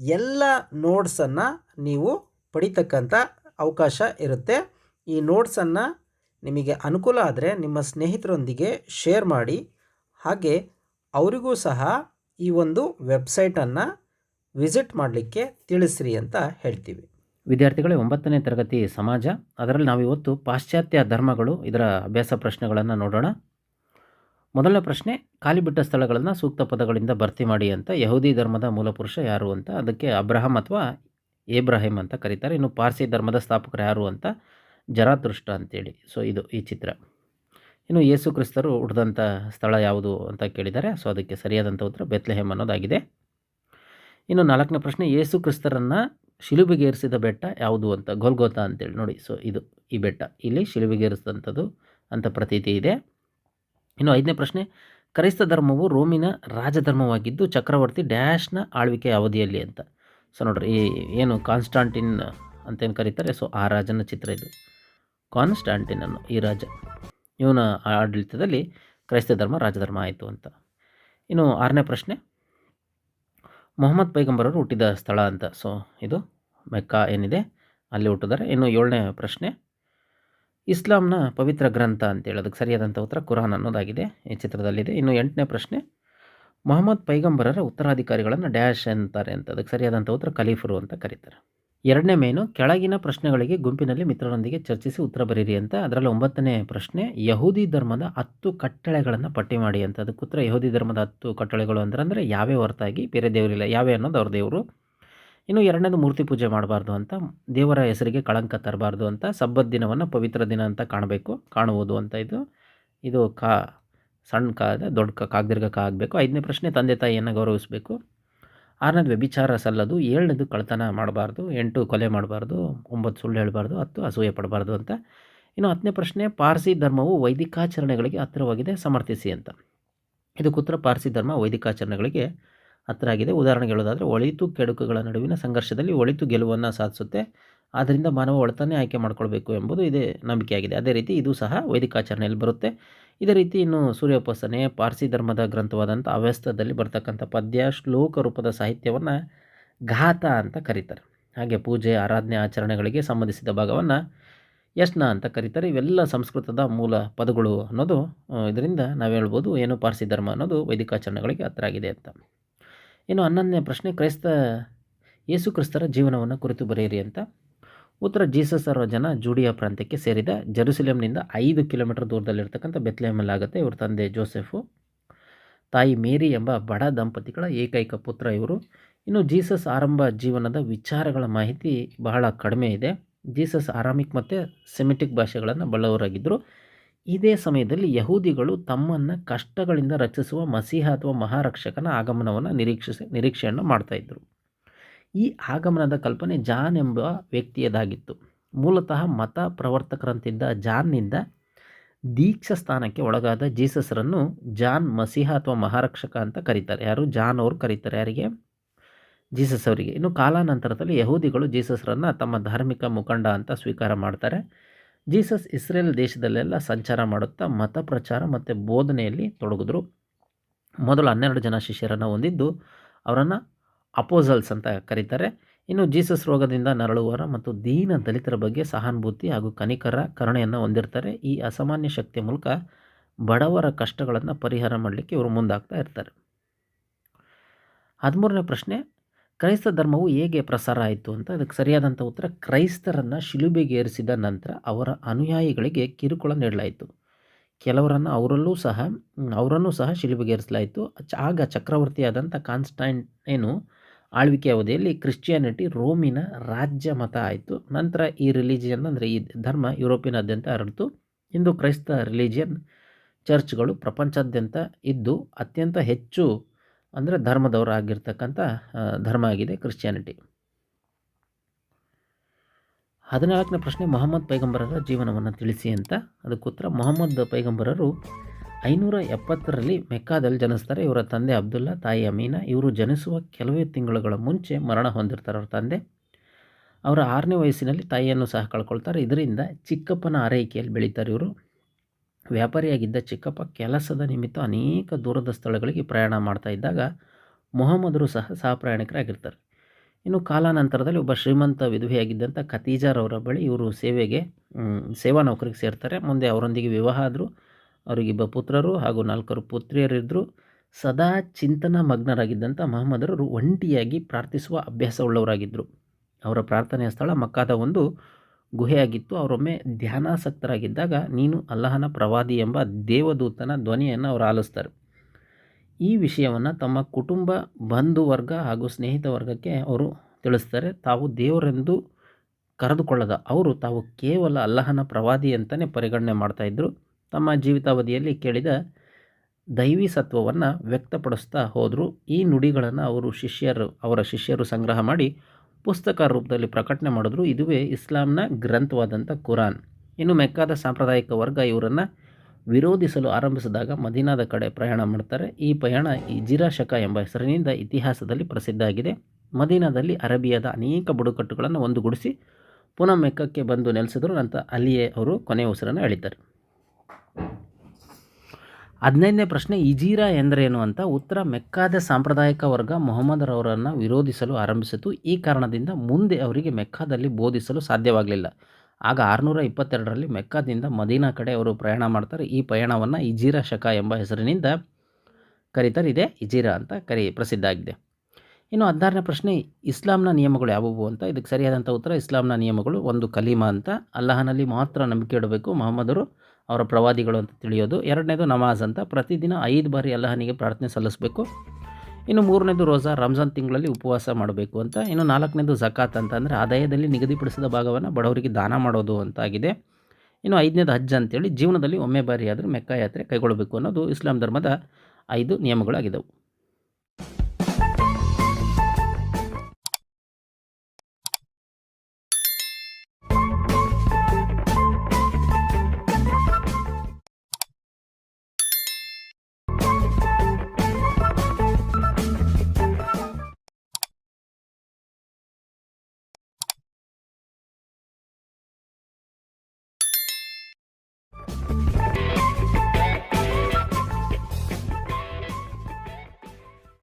ಎಲ್ಲ ನೋಟ್ಸನ್ನು ನೀವು ಪಡಿತಕ್ಕಂಥ ಅವಕಾಶ ಇರುತ್ತೆ. ಈ ನೋಟ್ಸನ್ನು ನಿಮಗೆ ಅನುಕೂಲ ಆದರೆ ನಿಮ್ಮ ಸ್ನೇಹಿತರೊಂದಿಗೆ ಶೇರ್ ಮಾಡಿ. ಹಾಗೆ ಅವರಿಗೂ ಸಹ ಈ ಒಂದು ವೆಬ್ಸೈಟನ್ನು ವಿಸಿಟ್ ಮಾಡಲಿಕ್ಕೆ ತಿಳಿಸ್ರಿ ಅಂತ ಹೇಳ್ತೀವಿ. ವಿದ್ಯಾರ್ಥಿಗಳೇ, ಒಂಬತ್ತನೇ ತರಗತಿ ಸಮಾಜ. ಅದರಲ್ಲಿ ನಾವು ಇವತ್ತು ಪಾಶ್ಚಾತ್ಯ ಧರ್ಮಗಳು, ಇದರ ಅಭ್ಯಾಸ ಪ್ರಶ್ನೆಗಳನ್ನು ನೋಡೋಣ. ಮೊದಲನೇ ಪ್ರಶ್ನೆ, ಖಾಲಿ ಬಿಟ್ಟ ಸ್ಥಳಗಳನ್ನು ಸೂಕ್ತ ಪದಗಳಿಂದ ಭರ್ತಿ ಮಾಡಿ ಅಂತ ಯಹೂದಿ ಧರ್ಮದ ಮೂಲಪುರುಷ ಯಾರು ಅಂತ, ಅದಕ್ಕೆ ಅಬ್ರಹಂ ಅಥವಾ ಏಬ್ರಾಹಿಂ ಅಂತ ಕರೀತಾರೆ. ಇನ್ನು ಪಾರ್ಸಿ ಧರ್ಮದ ಸ್ಥಾಪಕರು ಯಾರು ಅಂತ ಜರಾತೃಷ್ಟ ಅಂತೇಳಿ. ಸೊ ಇದು ಈ ಚಿತ್ರ. ಇನ್ನು ಯೇಸು ಕ್ರಿಸ್ತರು ಹುಟ್ಟಿದಂಥ ಸ್ಥಳ ಯಾವುದು ಅಂತ ಕೇಳಿದ್ದಾರೆ ಸೊ, ಅದಕ್ಕೆ ಸರಿಯಾದಂಥ ಉತ್ತರ ಬೆತ್ಲೆಹೆಮ್ ಅನ್ನೋದಾಗಿದೆ. ಇನ್ನು ನಾಲ್ಕನೇ ಪ್ರಶ್ನೆ, ಯೇಸು ಕ್ರಿಸ್ತರನ್ನು ಶಿಲುಬೆಗೇರಿಸಿದ ಬೆಟ್ಟ ಯಾವುದು ಅಂತ, ಗೋಲ್ಗೋತಾ ಅಂತೇಳಿ ನೋಡಿ. ಸೊ ಇದು ಈ ಬೆಟ್ಟ. ಇಲ್ಲಿ ಶಿಲುಬೆಗೇರಿಸಿದಂಥದ್ದು ಅಂತ ಪ್ರತೀತಿ ಇದೆ. ಇನ್ನು ಐದನೇ ಪ್ರಶ್ನೆ, ಕ್ರೈಸ್ತ ಧರ್ಮವು ರೋಮಿನ ರಾಜಧರ್ಮವಾಗಿದ್ದು ಚಕ್ರವರ್ತಿ ಡ್ಯಾಶ್ನ ಆಳ್ವಿಕೆ ಅವಧಿಯಲ್ಲಿ ಅಂತ. ಸೊ ನೋಡ್ರಿ ಏನು ಕಾನ್ಸ್ಟಾಂಟಿನ್ ಅಂತೇನು ಕರೀತಾರೆ ಸೊ ಆ ರಾಜನ ಚಿತ್ರ ಇದು. ಕಾನ್ಸ್ಟಾಂಟಿನ್ ಅನ್ನು ಈ ರಾಜ, ಇವನ ಆಡಳಿತದಲ್ಲಿ ಕ್ರೈಸ್ತ ಧರ್ಮ, ರಾಜಧರ್ಮ ಆಯಿತು ಅಂತ. ಇನ್ನು ಆರನೇ ಪ್ರಶ್ನೆ, ಮೊಹಮ್ಮದ್ ಪೈಗಂಬರರು ಹುಟ್ಟಿದ ಸ್ಥಳ ಅಂತ. ಸೊ ಇದು ಮೆಕ್ಕಾ ಏನಿದೆ, ಅಲ್ಲಿ ಹುಟ್ಟಿದ್ದಾರೆ. ಇನ್ನು ಏಳನೇ ಪ್ರಶ್ನೆ ಇಸ್ಲಾಂನ ಪವಿತ್ರ ಗ್ರಂಥ ಅಂತೇಳಿ ಅದಕ್ಕೆ ಸರಿಯಾದಂಥ ಉತ್ತರ ಕುರಾನ್ ಅನ್ನೋದಾಗಿದೆ. ಈ ಚಿತ್ರದಲ್ಲಿದೆ. ಇನ್ನು ಎಂಟನೇ ಪ್ರಶ್ನೆ, ಮೊಹಮ್ಮದ್ ಪೈಗಂಬರರ ಉತ್ತರಾಧಿಕಾರಿಗಳನ್ನು ಡ್ಯಾಶ್ ಅಂತಾರೆ ಅಂತ. ಅದಕ್ಕೆ ಸರಿಯಾದಂಥ ಉತ್ತರ ಖಲೀಫರು ಅಂತ ಕರೀತಾರೆ. ಎರಡನೇ ಮೇನು, ಕೆಳಗಿನ ಪ್ರಶ್ನೆಗಳಿಗೆ ಗುಂಪಿನಲ್ಲಿ ಮಿತ್ರರೊಂದಿಗೆ ಚರ್ಚಿಸಿ ಉತ್ತರ ಬರೀರಿ ಅಂತ. ಅದರಲ್ಲಿ ಒಂಬತ್ತನೇ ಪ್ರಶ್ನೆ, ಯಹೂದಿ ಧರ್ಮದ ಹತ್ತು ಕಟ್ಟಳೆಗಳನ್ನು ಪಟ್ಟಿ ಮಾಡಿ ಅಂತ. ಅದಕ್ಕೆ ಉತ್ತರ, ಯಹೂದಿ ಧರ್ಮದ ಹತ್ತು ಕಟ್ಟಳೆಗಳು ಅಂದರೆ ಅಂದರೆ ಯಾವೇ ಹೊರತಾಗಿ, ಬೇರೆ ದೇವರಿಲ್ಲ. ಯಾವೇ ಅನ್ನೋದು ಅವ್ರ ದೇವರು. ಇನ್ನು ಎರಡನೇದು ಮೂರ್ತಿ ಪೂಜೆ ಮಾಡಬಾರ್ದು ಅಂತ, ದೇವರ ಹೆಸರಿಗೆ ಕಳಂಕ ತರಬಾರ್ದು ಅಂತ ಸಬ್ಬದ ದಿನವನ್ನು ಪವಿತ್ರ ದಿನ ಅಂತ ಕಾಣಬೇಕು, ಕಾಣುವುದು ಅಂತ ಇದು. ಇದು ಕಾ ಸಣ್ಣ ಕಾ ದೊಡ್ಡ ಕ ಕಾಗ್ದೀರ್ಘ ಕ ಆಗಬೇಕು. ಐದನೇ ಪ್ರಶ್ನೆ, ತಂದೆ ತಾಯಿಯನ್ನು ಗೌರವಿಸಬೇಕು. ಆರನೇದು ವ್ಯಭಿಚಾರ ಸಲ್ಲದು, ಏಳನೇದು ಕಳ್ತನ ಮಾಡಬಾರ್ದು, ಎಂಟು ಕೊಲೆ ಮಾಡಬಾರ್ದು, ಒಂಬತ್ತು ಸುಳ್ಳು ಹೇಳಬಾರ್ದು, ಹತ್ತು ಅಸೂಯೆ ಪಡಬಾರ್ದು ಅಂತ. ಇನ್ನು ಹತ್ತನೇ ಪ್ರಶ್ನೆ, ಪಾರ್ಸಿ ಧರ್ಮವು ವೈದಿಕಾಚರಣೆಗಳಿಗೆ ಹತ್ತಿರವಾಗಿದೆ, ಸಮರ್ಥಿಸಿ ಅಂತ. ಇದು ಉತ್ತರ ಪಾರ್ಸಿ ಧರ್ಮ ವೈದಿಕಾಚರಣೆಗಳಿಗೆ ಹತ್ತಿರ ಆಗಿದೆ. ಉದಾಹರಣೆಗೆ ಹೇಳೋದಾದರೆ, ಒಳಿತು ಕೆಡುಕುಗಳ ನಡುವಿನ ಸಂಘರ್ಷದಲ್ಲಿ ಒಳಿತು ಗೆಲುವನ್ನು ಸಾಧಿಸುತ್ತೆ. ಆದ್ದರಿಂದ ಮಾನವ ಒಳತನ್ನೇ ಆಯ್ಕೆ ಮಾಡ್ಕೊಳ್ಬೇಕು ಎಂಬುದು ಇದೇ ನಂಬಿಕೆಯಾಗಿದೆ. ಅದೇ ರೀತಿ ಇದು ಸಹ ವೈದಿಕಾಚರಣೆಯಲ್ಲಿ ಬರುತ್ತೆ. ಇದೇ ರೀತಿ ಇನ್ನು ಸೂರ್ಯೋಪಾಸನೆ, ಪಾರ್ಸಿ ಧರ್ಮದ ಗ್ರಂಥವಾದಂಥ ಅವ್ಯಸ್ತದಲ್ಲಿ ಬರ್ತಕ್ಕಂಥ ಪದ್ಯ, ಶ್ಲೋಕ ರೂಪದ ಸಾಹಿತ್ಯವನ್ನು ಘಾತ ಅಂತ ಕರೀತಾರೆ. ಹಾಗೆ ಪೂಜೆ, ಆರಾಧನೆ, ಆಚರಣೆಗಳಿಗೆ ಸಂಬಂಧಿಸಿದ ಭಾಗವನ್ನು ಯಶ್ನ ಅಂತ ಕರೀತಾರೆ. ಇವೆಲ್ಲ ಸಂಸ್ಕೃತದ ಮೂಲ ಪದಗಳು ಅನ್ನೋದು, ಇದರಿಂದ ನಾವು ಹೇಳ್ಬೋದು ಏನು ಪಾರ್ಸಿ ಧರ್ಮ ಅನ್ನೋದು ವೈದಿಕಾಚರಣೆಗಳಿಗೆ ಹತ್ತಿರ ಆಗಿದೆ ಅಂತ. ಇನ್ನು ಹನ್ನೊಂದನೇ ಪ್ರಶ್ನೆ, ಕ್ರೈಸ್ತ ಯೇಸು ಕ್ರಿಸ್ತರ ಜೀವನವನ್ನು ಕುರಿತು ಬರೆಯಿರಿ ಅಂತ. ಉತ್ತರ, ಜೀಸಸ್ ಅವರ ಜನ ಜೂಡಿಯಾ ಪ್ರಾಂತ್ಯಕ್ಕೆ ಸೇರಿದ ಜೆರುಸಲೇಮ್ನಿಂದ ಐದು ಕಿಲೋಮೀಟರ್ ದೂರದಲ್ಲಿರ್ತಕ್ಕಂಥ ಬೆತ್ಲೆಹಮಲ್ಲಾಗುತ್ತೆ ಇವರ ತಂದೆ ಜೋಸೆಫು. ತಾಯಿ ಮೇರಿ ಎಂಬ ಬಡ ದಂಪತಿಗಳ ಏಕೈಕ ಪುತ್ರ ಇವರು. ಇನ್ನು ಜೀಸಸ್ ಆರಂಭ ಜೀವನದ ವಿಚಾರಗಳ ಮಾಹಿತಿ ಬಹಳ ಕಡಿಮೆ ಇದೆ. ಜೀಸಸ್ ಆರಾಮಿಕ್ ಮತ್ತು ಸೆಮಿಟಿಕ್ ಭಾಷೆಗಳನ್ನು ಬಲ್ಲವರಾಗಿದ್ದರು. ಇದೇ ಸಮಯದಲ್ಲಿ ಯಹೂದಿಗಳು ತಮ್ಮನ್ನು ಕಷ್ಟಗಳಿಂದ ರಚಿಸುವ ಮಸೀಹ ಅಥವಾ ಮಹಾರಕ್ಷಕನ ಆಗಮನವನ್ನು ನಿರೀಕ್ಷಿಸಿ, ನಿರೀಕ್ಷೆಯನ್ನು ಮಾಡ್ತಾಯಿದ್ರು ಈ ಆಗಮನದ ಕಲ್ಪನೆ ಜಾನ್ ಎಂಬ ವ್ಯಕ್ತಿಯದಾಗಿತ್ತು. ಮೂಲತಃ ಮತ ಪ್ರವರ್ತಕರಂತಿದ್ದ ಜಾನ್ನಿಂದ ದೀಕ್ಷಾ ಸ್ಥಾನಕ್ಕೆ ಒಳಗಾದ ಜೀಸಸ್ರನ್ನು ಜಾನ್ ಮಸೀಹ ಅಥವಾ ಮಹಾರಕ್ಷಕ ಅಂತ ಕರೀತಾರೆ. ಯಾರು? ಜಾನ್ ಅವರು ಕರೀತಾರೆ. ಯಾರಿಗೆ? ಜೀಸಸ್ ಅವರಿಗೆ. ಇನ್ನು ಕಾಲಾನಂತರದಲ್ಲಿ ಯಹೂದಿಗಳು ಜೀಸಸ್ರನ್ನು ತಮ್ಮ ಧಾರ್ಮಿಕ ಮುಖಂಡ ಅಂತ ಸ್ವೀಕಾರ ಮಾಡ್ತಾರೆ. ಜೀಸಸ್ ಇಸ್ರೇಲ್ ದೇಶದಲ್ಲೆಲ್ಲ ಸಂಚಾರ ಮಾಡುತ್ತಾ ಮತ ಪ್ರಚಾರ ಮತ್ತು ಬೋಧನೆಯಲ್ಲಿ ತೊಡಗಿದ್ರು. ಮೊದಲು ಹನ್ನೆರಡು ಜನ ಶಿಷ್ಯರನ್ನು ಹೊಂದಿದ್ದು ಅವರನ್ನು ಅಪೋಸಲ್ಸ್ ಅಂತ ಕರೀತಾರೆ. ಇನ್ನು ಜೀಸಸ್ ರೋಗದಿಂದ ನರಳುವರ ಮತ್ತು ದೀನ ದಲಿತರ ಬಗ್ಗೆ ಸಹಾನುಭೂತಿ ಹಾಗೂ ಕನಿಕರ ಕರುಣೆಯನ್ನು ಹೊಂದಿರ್ತಾರೆ. ಈ ಅಸಾಮಾನ್ಯ ಶಕ್ತಿಯ ಮೂಲಕ ಬಡವರ ಕಷ್ಟಗಳನ್ನು ಪರಿಹಾರ ಮಾಡಲಿಕ್ಕೆ ಇವರು ಮುಂದಾಗ್ತಾ ಇರ್ತಾರೆ. ಹದಿಮೂರನೇ ಪ್ರಶ್ನೆ ಕ್ರೈಸ್ತ ಧರ್ಮವು ಹೇಗೆ ಪ್ರಸಾರ ಆಯಿತು ಅಂತ ಅದಕ್ಕೆ ಸರಿಯಾದಂಥ ಉತ್ತರ ಕ್ರೈಸ್ತರನ್ನು ಶಿಲುಬೆಗೇರಿಸಿದ ನಂತರ ಅವರ ಅನುಯಾಯಿಗಳಿಗೆ ಕಿರುಕುಳ ನೀಡಲಾಯಿತು. ಕೆಲವರನ್ನು ಅವರಲ್ಲೂ ಸಹ, ಅವರನ್ನು ಸಹ ಶಿಲುಬೆಗೇರಿಸಲಾಯಿತು ಆಗ ಚಕ್ರವರ್ತಿಯಾದಂಥ ಕಾನ್ಸ್ಟೈನ್ ಏನು ಆಳ್ವಿಕೆ ಅವಧಿಯಲ್ಲಿ ಕ್ರಿಶ್ಚಿಯಾನಿಟಿ ರೋಮಿನ ರಾಜ್ಯ ಮತ ಆಯಿತು. ನಂತರ ಈ ರಿಲಿಜಿಯನ್ ಅಂದರೆ ಈ ಧರ್ಮ ಯುರೋಪಿನಾದ್ಯಂತ ಹರಡಿತು. ಇಂದು ಕ್ರೈಸ್ತ ರಿಲಿಜಿಯನ್ ಚರ್ಚ್ಗಳು ಪ್ರಪಂಚಾದ್ಯಂತ ಇದ್ದು, ಅತ್ಯಂತ ಹೆಚ್ಚು ಅಂದರೆ ಧರ್ಮದವರಾಗಿರ್ತಕ್ಕಂಥ ಧರ್ಮ ಆಗಿದೆ ಕ್ರಿಶ್ಚಿಯಾನಿಟಿ ಹದಿನಾಲ್ಕನೇ ಪ್ರಶ್ನೆ, ಮೊಹಮ್ಮದ್ ಪೈಗಂಬರರ ಜೀವನವನ್ನು ತಿಳಿಸಿ ಅಂತ. ಅದಕ್ಕೆ ಉತ್ತರ, ಮೊಹಮ್ಮದ್ ಪೈಗಂಬರರು ಐನೂರ ಎಪ್ಪತ್ತರಲ್ಲಿ ಮೆಕ್ಕಾದಲ್ಲಿ ಜನಿಸ್ತಾರೆ. ಇವರ ತಂದೆ ಅಬ್ದುಲ್ಲಾ, ತಾಯಿ ಅಮೀನಾ. ಇವರು ಜನಿಸುವ ಕೆಲವೇ ತಿಂಗಳುಗಳ ಮುಂಚೆ ಮರಣ ಹೊಂದಿರ್ತಾರೆ ಅವರ ತಂದೆ. ಅವರ ಆರನೇ ವಯಸ್ಸಿನಲ್ಲಿ ತಾಯಿಯನ್ನು ಸಹ ಕಳ್ಕೊಳ್ತಾರೆ. ಇದರಿಂದ ಚಿಕ್ಕಪ್ಪನ ಆರೈಕೆಯಲ್ಲಿ ಬೆಳೀತಾರೆ ಇವರು. ವ್ಯಾಪಾರಿಯಾಗಿದ್ದ ಚಿಕ್ಕಪ್ಪ ಕೆಲಸದ ನಿಮಿತ್ತ ಅನೇಕ ದೂರದ ಸ್ಥಳಗಳಿಗೆ ಪ್ರಯಾಣ ಮಾಡ್ತಾ ಇದ್ದಾಗ ಮೊಹಮ್ಮದರು ಸಹ ಸಹ ಪ್ರಯಾಣಿಕರಾಗಿರ್ತಾರೆ ಇನ್ನು ಕಾಲಾನಂತರದಲ್ಲಿ ಒಬ್ಬ ಶ್ರೀಮಂತ ವಿಧವೆಯಾಗಿದ್ದಂಥ ಖತೀಜಾರವರ ಬಳಿ ಇವರು ಸೇವೆಗೆ ಸೇವಾ ನೌಕರಿಗೆ ಸೇರ್ತಾರೆ. ಮುಂದೆ ಅವರೊಂದಿಗೆ ವಿವಾಹ ಆದರು ಅವರಿಗಿಬ್ಬ ಪುತ್ರರು ಹಾಗೂ ನಾಲ್ಕರು ಪುತ್ರಿಯರಿದ್ದರು ಸದಾ ಚಿಂತನ ಮಗ್ನರಾಗಿದ್ದಂಥ ಮೊಹಮ್ಮದರವರು ಒಂಟಿಯಾಗಿ ಪ್ರಾರ್ಥಿಸುವ ಅಭ್ಯಾಸವುಳ್ಳವರಾಗಿದ್ದರು ಅವರ ಪ್ರಾರ್ಥನೆಯ ಸ್ಥಳ ಮಕ್ಕಾದ ಒಂದು ಗುಹೆಯಾಗಿತ್ತು. ಅವರೊಮ್ಮೆ ಧ್ಯಾನಾಸಕ್ತರಾಗಿದ್ದಾಗ ನೀನು ಅಲ್ಲಹನ ಪ್ರವಾದಿ ಎಂಬ ದೇವದೂತನ ಧ್ವನಿಯನ್ನು ಅವರು ಆಲಿಸ್ತಾರೆ. ಈ ವಿಷಯವನ್ನು ತಮ್ಮ ಕುಟುಂಬ, ಬಂಧು ವರ್ಗ ಹಾಗೂ ಸ್ನೇಹಿತ ವರ್ಗಕ್ಕೆ ಅವರು ತಿಳಿಸ್ತಾರೆ. ತಾವು ದೇವರೆಂದು ಕರೆದುಕೊಳ್ಳದ ಅವರು ತಾವು ಕೇವಲ ಅಲ್ಲಹನ ಪ್ರವಾದಿ ಅಂತಲೇ ಪರಿಗಣನೆ ಮಾಡ್ತಾಯಿದ್ರು ತಮ್ಮ ಜೀವಿತಾವಧಿಯಲ್ಲಿ ಕೇಳಿದ ದೈವಿ ಸತ್ವವನ್ನು ವ್ಯಕ್ತಪಡಿಸ್ತಾ ಹೋದರು. ಈ ನುಡಿಗಳನ್ನು ಅವರು ಶಿಷ್ಯರು, ಅವರ ಶಿಷ್ಯರು ಸಂಗ್ರಹ ಮಾಡಿ ಪುಸ್ತಕ ರೂಪದಲ್ಲಿ ಪ್ರಕಟಣೆ ಮಾಡಿದ್ರು, ಇದುವೇ ಇಸ್ಲಾಂನ ಗ್ರಂಥವಾದಂಥ ಕುರಾನ್. ಇನ್ನು ಮೆಕ್ಕಾದ ಸಾಂಪ್ರದಾಯಿಕ ವರ್ಗ ಇವರನ್ನು ವಿರೋಧಿಸಲು ಆರಂಭಿಸಿದಾಗ ಮದೀನಾದ ಕಡೆ ಪ್ರಯಾಣ ಮಾಡ್ತಾರೆ. ಈ ಪ್ರಯಾಣ ಈ ಜಿರಾಶಕ ಎಂಬ ಹೆಸರಿನಿಂದ ಇತಿಹಾಸದಲ್ಲಿ ಪ್ರಸಿದ್ಧ ಆಗಿದೆ. ಮದೀನಾದಲ್ಲಿ ಅರಬಿಯಾದ ಅನೇಕ ಬುಡಕಟ್ಟುಗಳನ್ನು ಒಂದುಗೂಡಿಸಿ ಪುನಃ ಮೆಕ್ಕಕ್ಕೆ ಬಂದು ನೆಲೆಸಿದ್ರು ನಂತರ ಅಲ್ಲಿಯೇ ಅವರು ಕೊನೆಯ ಉಸಿರನ್ನು ಎಳಿತಾರೆ ಹದಿನೈದನೇ ಪ್ರಶ್ನೆ ಇಜೀರಾ ಎಂದರೇನು ಅಂತ ಉತ್ತರ ಮೆಕ್ಕಾದ ಸಾಂಪ್ರದಾಯಿಕ ವರ್ಗ ಮೊಹಮ್ಮದರವರನ್ನು ವಿರೋಧಿಸಲು ಆರಂಭಿಸಿತು. ಈ ಕಾರಣದಿಂದ ಮುಂದೆ ಅವರಿಗೆ ಮೆಕ್ಕಾದಲ್ಲಿ ಬೋಧಿಸಲು ಸಾಧ್ಯವಾಗಲಿಲ್ಲ. ಆಗ ಆರುನೂರ ಇಪ್ಪತ್ತೆರಡರಲ್ಲಿ ಮೆಕ್ಕಾದಿಂದ ಮದೀನಾ ಕಡೆ ಅವರು ಪ್ರಯಾಣ ಮಾಡ್ತಾರೆ. ಈ ಪ್ರಯಾಣವನ್ನು ಇಜೀರಾ ಶಕ ಎಂಬ ಹೆಸರಿನಿಂದ ಕರೀತಾರೆ. ಇದೇ ಇಜೀರಾ ಅಂತ ಕರಿ, ಪ್ರಸಿದ್ಧ ಆಗಿದೆ. ಇನ್ನು ಹದಿನಾರನೇ ಪ್ರಶ್ನೆ, ಇಸ್ಲಾಂನ ನಿಯಮಗಳು ಯಾವುವು ಅಂತ? ಇದಕ್ಕೆ ಸರಿಯಾದಂಥ ಉತ್ತರ, ಇಸ್ಲಾಂನ ನಿಯಮಗಳು ಒಂದು ಕಲೀಮಾ ಅಂತ. ಅಲ್ಲಾಹನಲ್ಲಿ ಮಾತ್ರ ನಂಬಿಕೆ ಇಡಬೇಕು. ಮೊಹಮ್ಮದರು ಅವರ ಪ್ರವಾದಿಗಳು ಅಂತ ತಿಳಿಯೋದು. ಎರಡನೇದು ನಮಾಜ್ ಅಂತ. ಪ್ರತಿದಿನ ಐದು ಬಾರಿ ಅಲ್ಲಾಹನಿಗೆ ಪ್ರಾರ್ಥನೆ ಸಲ್ಲಿಸಬೇಕು. ಇನ್ನು ಮೂರನೇದು ರೋಜಾ, ರಂಜಾನ್ ತಿಂಗಳಲ್ಲಿ ಉಪವಾಸ ಮಾಡಬೇಕು ಅಂತ. ಇನ್ನು ನಾಲ್ಕನೇದು ಜಕಾತ್ ಅಂತ ಅಂದರೆ ಆದಾಯದಲ್ಲಿ ನಿಗದಿಪಡಿಸಿದ ಭಾಗವನ್ನು ಬಡವರಿಗೆ ದಾನ ಮಾಡೋದು ಅಂತಾಗಿದೆ. ಇನ್ನು ಐದನೇದು ಹಜ್ ಅಂತೇಳಿ, ಜೀವನದಲ್ಲಿ ಒಮ್ಮೆ ಬಾರಿ ಆದರೂ ಮೆಕ್ಕ ಯಾತ್ರೆ ಕೈಗೊಳ್ಳಬೇಕು ಅನ್ನೋದು ಇಸ್ಲಾಂ ಧರ್ಮದ ಐದು ನಿಯಮಗಳಾಗಿದ್ದವು.